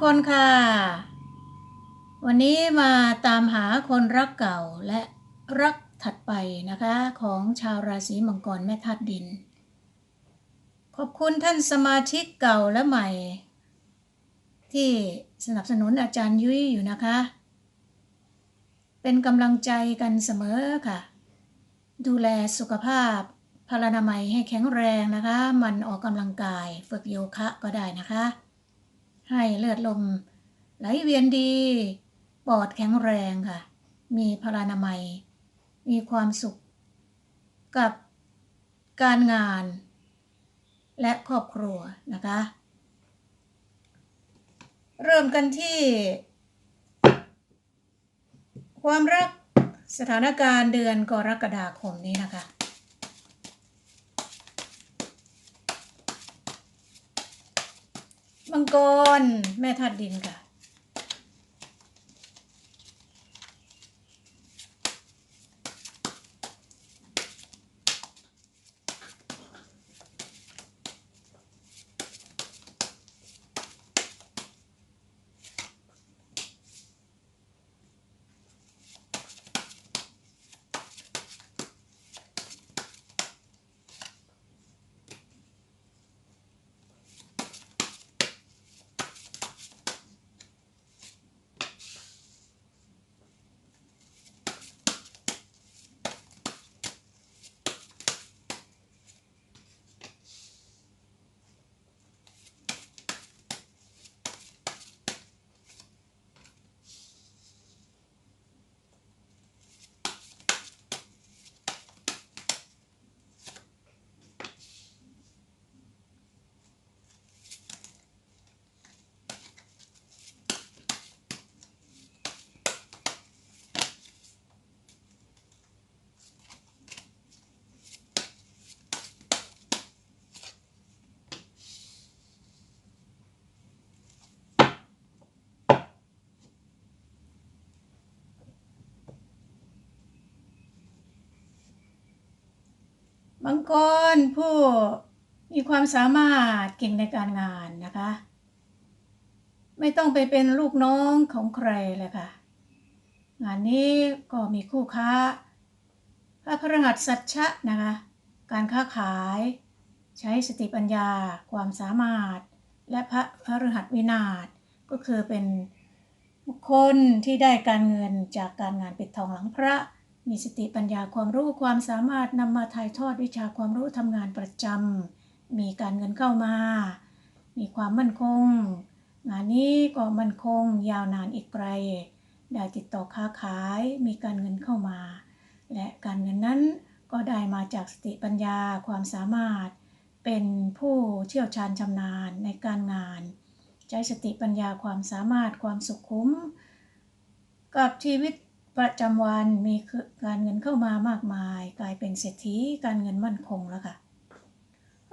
ทุกคนค่ะ วันนี้มาตามหาคนรักเก่าและรักถัดไปนะคะของชาวราศีมังกรแม่ธาตุดิน ขอบคุณท่านสมาชิกเก่าและใหม่ ที่สนับสนุนอาจารย์ยุ้ยอยู่นะคะ เป็นกำลังใจกันเสมอค่ะ ดูแลสุขภาพพลานามัยให้แข็งแรงนะคะ มันออกกำลังกายฝึกโยคะก็ได้นะคะ ให้เลือดลมไหลเวียนดี ปอดแข็งแรงค่ะ มีพลานามัย มีความสุข กับการงาน และครอบครัวนะคะ เริ่มกันที่ ความรักสถานการณ์เดือนกรกฎาคมนี้นะคะ มังกร แม่ธาตุดินค่ะ มังกรผู้มีความสามารถเก่งในการงานนะคะ ไม่ต้องไปเป็นลูกน้องของใครเลยค่ะ งานนี้ก็มีคู่ค้าพระพฤหัสสัจชะนะคะ การค้าขาย ใช้สติปัญญา ความสามารถ และพระพฤหัสวินาศก็คือเป็นคคลที่ได้การเงินจากการงานปิดทองหลังพระ มีสติปัญญาความรู้ความสามารถนำมาถ่ายทอดวิชาความรู้ทำงานประจำมีการเงินเข้ามา มีความมั่นคง งานนี้ก็มั่นคงยาวนานอีกไกลได้ติดต่อค้าขายมีการเงินเข้ามา และการเงินนั้นก็ได้มาจากสติปัญญาความสามารถ เป็นผู้เชี่ยวชาญชำนาญในการงาน ใช้สติปัญญาความสามารถความสุขุมกับชีวิต ประจำวันมีการเงินเข้ามามากมาย กลายเป็นเศรษฐีการเงินมั่นคงแล้วค่ะ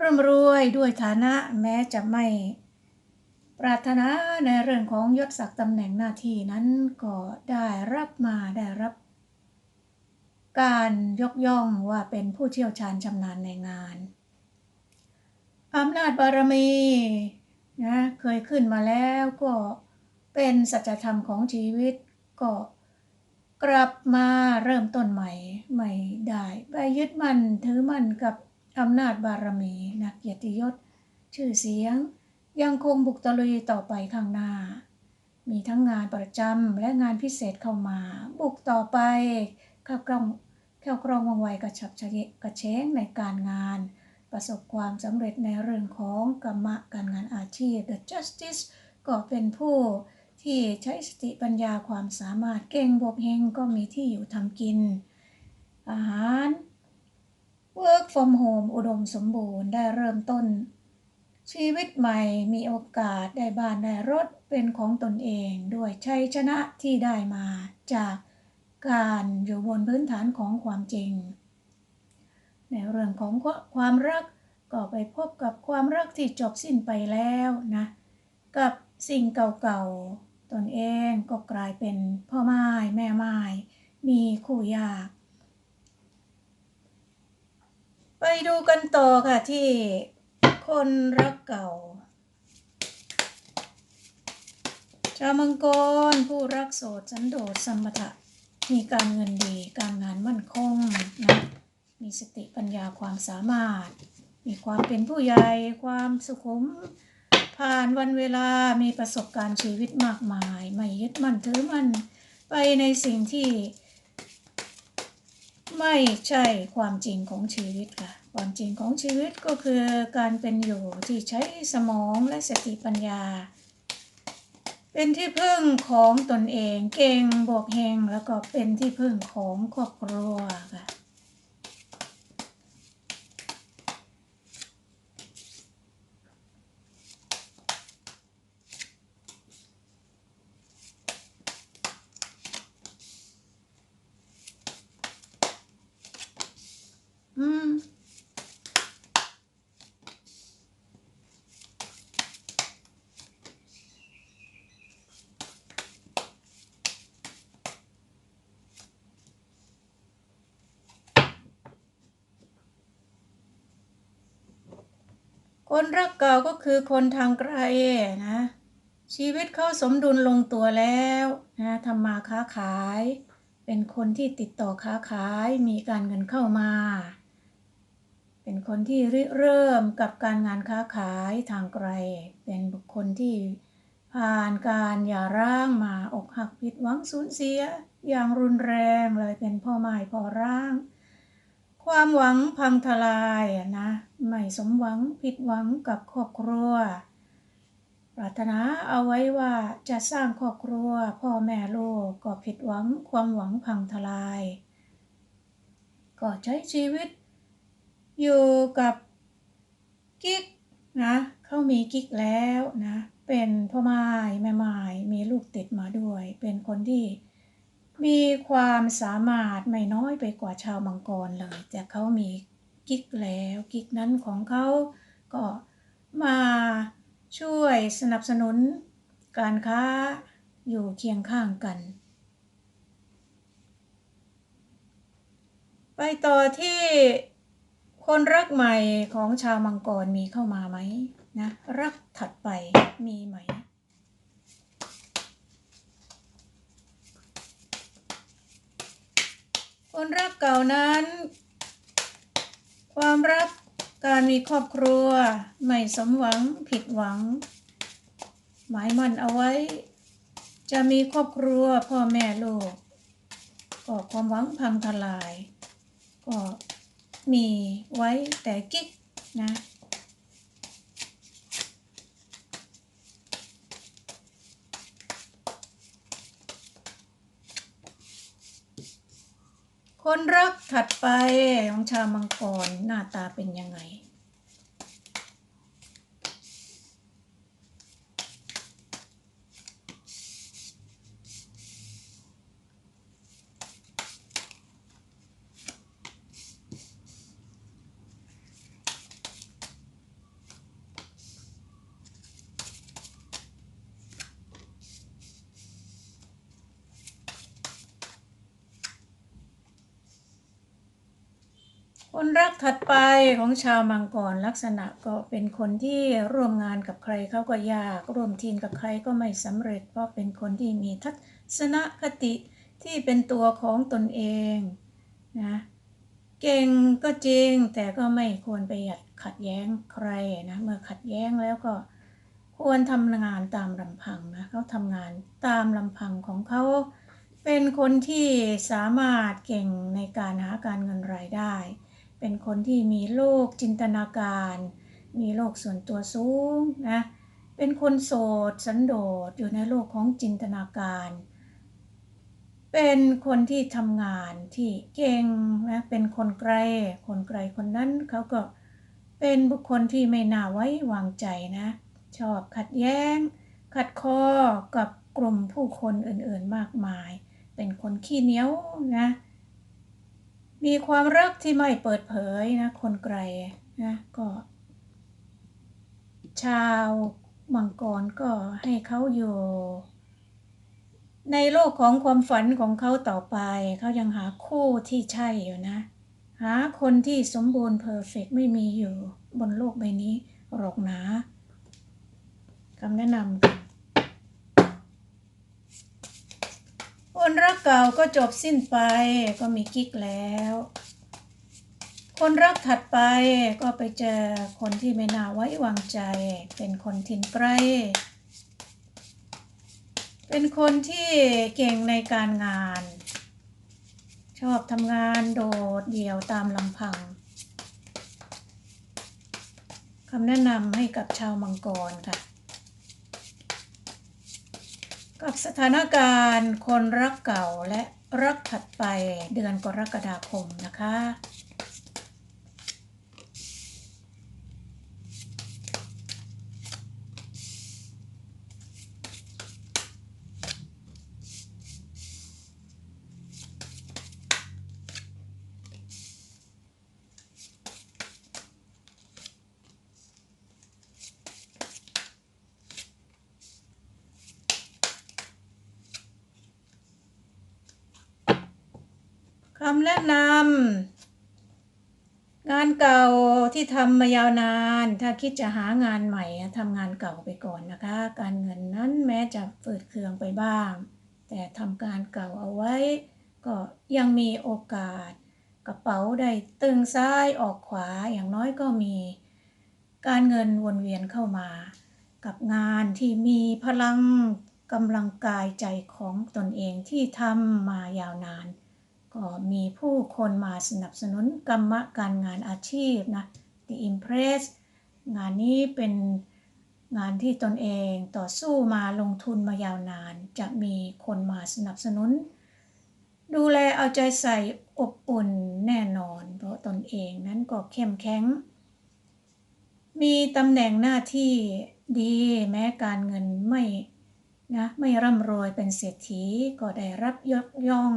ร่ำรวยด้วยฐานะแม้จะไม่ ปรารถนาในเรื่องของยศศักดิ์ตำแหน่งหน้าที่นั้นก็ได้รับมาได้รับ การยกย่องว่าเป็นผู้เชี่ยวชาญชำนาญในงานอำนาจบารมีนะเคยขึ้นมาแล้วก็เป็นสัจธรรมของชีวิตก็ กลับมาเริ่มต้นใหม่ไม่ได้ไปยึดมั่นถือมั่นกับอำนาจบารมีนะเกียรติยศ ชื่อเสียง ยังคงบุกตะลุยต่อไปข้างหน้า มีทั้งงานประจำและงานพิเศษเข้ามา บุกต่อไปข้ากล้องแค่กรองว่องไวกระฉับกระเฉงในการงาน ประสบความสำเร็จในเรื่องของกรรมะการงานอาชีพ The Justice ก็เป็นผู้ ที่ใช้สติปัญญาความสามารถเก่งบวกเฮงก็มีที่อยู่ทำกิน อาหาร Work from home อุดมสมบูรณ์ได้เริ่มต้น ชีวิตใหม่มีโอกาสได้บ้านได้รถเป็นของตนเองด้วยชัยชนะที่ได้มาจากการอยู่บนพื้นฐานของความจริง ในเรื่องของความรักก็ไปพบกับความรักที่จบสิ้นไปแล้วนะ กับสิ่งเก่าๆ ตนเองก็กลายเป็นพ่อไม้แม่ไม้มีคู่ยาก ไปดูกันต่อค่ะที่คนรักเก่า ชาวมังกรผู้รักโสดสันโดษสมถะมีการเงินดีการงานมั่นคงนะมีสติปัญญาความสามารถ มีความเป็นผู้ใหญ่ความสุขุม ผ่านวันเวลามีประสบการณ์ชีวิตมากมาย ไม่ยึดมั่นถือมั่นไปในสิ่งที่ ไม่ใช่ความจริงของชีวิตค่ะ ความจริงของชีวิตก็คือการเป็นอยู่ที่ใช้สมองและสติปัญญา เป็นที่พึ่งของตนเองเก่งบวกเฮงแล้วก็เป็นที่พึ่งของครอบครัวค่ะ อืม คนรักเก่าก็คือคนทางไกลนะ ชีวิตเขาสมดุลลงตัวแล้วนะทำมาค้าขาย เป็นคนที่ติดต่อค้าขายมีการเงินเข้ามา เป็นคนที่ริเริ่มกับการงานค้าขายทางไกล เป็นบุคคลที่ผ่านการหย่าร้างมาอกหักผิดหวังสูญเสีย อย่างรุนแรงเลยเป็นพ่อไม้พ่อร่าง ความหวังพังทลายอะนะไม่สมหวังผิดหวังกับครอบครัว ปรารถนาเอาไว้ว่าจะสร้างครอบครัว พ่อแม่ลูกก็ผิดหวังความหวังพังทลาย ก็ใช้ชีวิต อยู่กับกิ๊กนะเขามีกิ๊กแล้วนะ เป็นพ่อไม้แม่ไม้มีลูกติดมาด้วย เป็นคนที่ มีความสามารถไม่น้อยไปกว่าชาวมังกรเลย แต่เขามีกิ๊กแล้วกิ๊กนั้นของเขาก็มาช่วยสนับสนุนการค้าอยู่เคียงข้างกัน ไปต่อที่คนรักใหม่ของชาวมังกรมีเข้ามาไหมนะรักถัดไปมีไหม คนรักเก่านั้น ความรักการมีครอบครัว ไม่สมหวังผิดหวัง หมายมั่นเอาไว้ จะมีครอบครัวพ่อแม่ลูกก็ความหวังพังทลาย ก็มีไว้แต่กิ๊กนะ คนรักถัดไปของชาวมังกรหน้าตาเป็นยังไง คนรักถัดไปของชาวมังกรลักษณะก็เป็นคนที่ร่วมงานกับใครเขาก็ยากร่วมทีมกับใครก็ไม่สำเร็จ เพราะเป็นคนที่มีทัศนคติที่เป็นตัวของตนเองนะเก่งก็จริงแต่ก็ไม่ควรไปขัดแย้งใครนะเมื่อขัดแย้งแล้วก็ควรทำงานตามลำพังนะเขาทำงานตามลำพังของเขาเป็นคนที่สามารถเก่งในการหาการเงินรายได้ เป็นคนที่มีโลกจินตนาการ มีโลกส่วนตัวสูงนะ เป็นคนโสดสันโดษอยู่ในโลกของจินตนาการ เป็นคนที่ทำงานที่เก่งนะ เป็นคนไกล คนไกลคนนั้นเขาก็เป็นบุคคลที่ไม่น่าไว้วางใจนะ ชอบขัดแย้ง ขัดคอกับกลุ่มผู้คนอื่นๆมากมาย เป็นคนขี้เหนียวนะ มีความรักที่ไม่เปิดเผยนะ คนไกลนะก็ ชาวมังกรก็ให้เขาอยู่ ในโลกของความฝันของเขาต่อไป เขายังหาคู่ที่ใช่อยู่นะ หาคนที่สมบูรณ์เพอร์เฟกไม่มีอยู่บนโลกใบนี้หรอกนะคำแนะนำค่ะ นรักเก่าก็จบสิ้นไปก็มีกิ๊กแล้ว คนรักถัดไปก็ไปเจอคนที่ไม่น่าไว้วางใจ เป็นคนถิ่นไกลเป็นคนที่เก่งในการงาน ชอบทำงานโดดเดี่ยวตามลำพังคำแนะนำให้กับชาวมังกรค่ะ กับสถานการณ์คนรักเก่าและรักถัดไปเดือนกรกฎาคมนะคะ คำแนะนำงานเก่าที่ทำมายาวนาน ถ้าคิดจะหางานใหม่ทำงานเก่าไปก่อนนะคะ การเงินนั้นแม้จะฝืดเคืองไปบ้าง แต่ทำการเก่าเอาไว้ ก็ยังมีโอกาส กระเป๋าได้ตึงซ้ายออกขวาอย่างน้อยก็มี การเงินวนเวียนเข้ามา กับงานที่มีพลังกำลังกายใจของตนเองที่ทำมายาวนาน ก็มีผู้คนมาสนับสนุนกรรมการงานอาชีพนะ The Impress งานนี้เป็นงานที่ตนเองต่อสู้มาลงทุนมายาวนาน จะมีคนมาสนับสนุน ดูแลเอาใจใส่อบอุ่นแน่นอน เพราะตนเองนั้นก็เข้มแข็ง มีตำแหน่งหน้าที่ดีแม้การเงินไม่นะไม่ร่ำรวยเป็นเศรษฐีก็ได้รับยกย่อง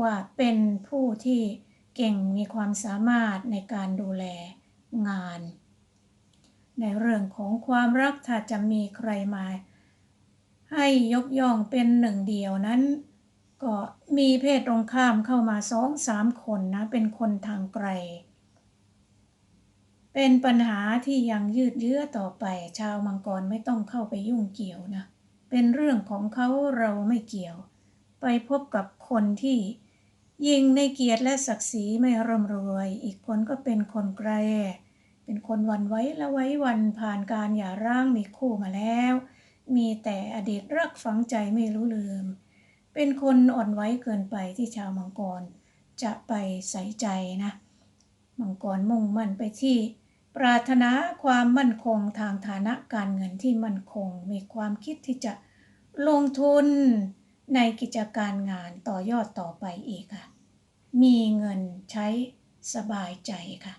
ว่าเป็นผู้ที่เก่งมีความสามารถในการดูแลงาน ในเรื่องของความรักถ้าจะมีใครมา ให้ยกย่องเป็นหนึ่งเดียวนั้น ก็มีเพศตรงข้ามเข้ามาสองสามคนนะ เป็นคนทางไกล เป็นปัญหาที่ยังยืดเยื้อต่อไปชาวมังกรไม่ต้องเข้าไปยุ่งเกี่ยวนะ เป็นเรื่องของเขาเราไม่เกี่ยว ไปพบกับคนที่ยิงในเกียรติและศักดิ์ศรีไม่ร่ำรวย อีกคนก็เป็นคนไกลเป็นคนวันไว้และไว้วันผ่านการหย่าร้างมีคู่มาแล้ว มีแต่อดีตรักฝังใจไม่รู้ลืม เป็นคนอ่อนไหวเกินไปที่ชาวมังกร จะไปใส่ใจนะ มังกรมุ่งมั่นไปที่ ปรารถนาความมั่นคงทางฐานะการเงินที่มั่นคง มีความคิดที่จะลงทุน ในกิจการงานต่อยอดต่อไปอีกค่ะ มีเงินใช้สบายใจค่ะ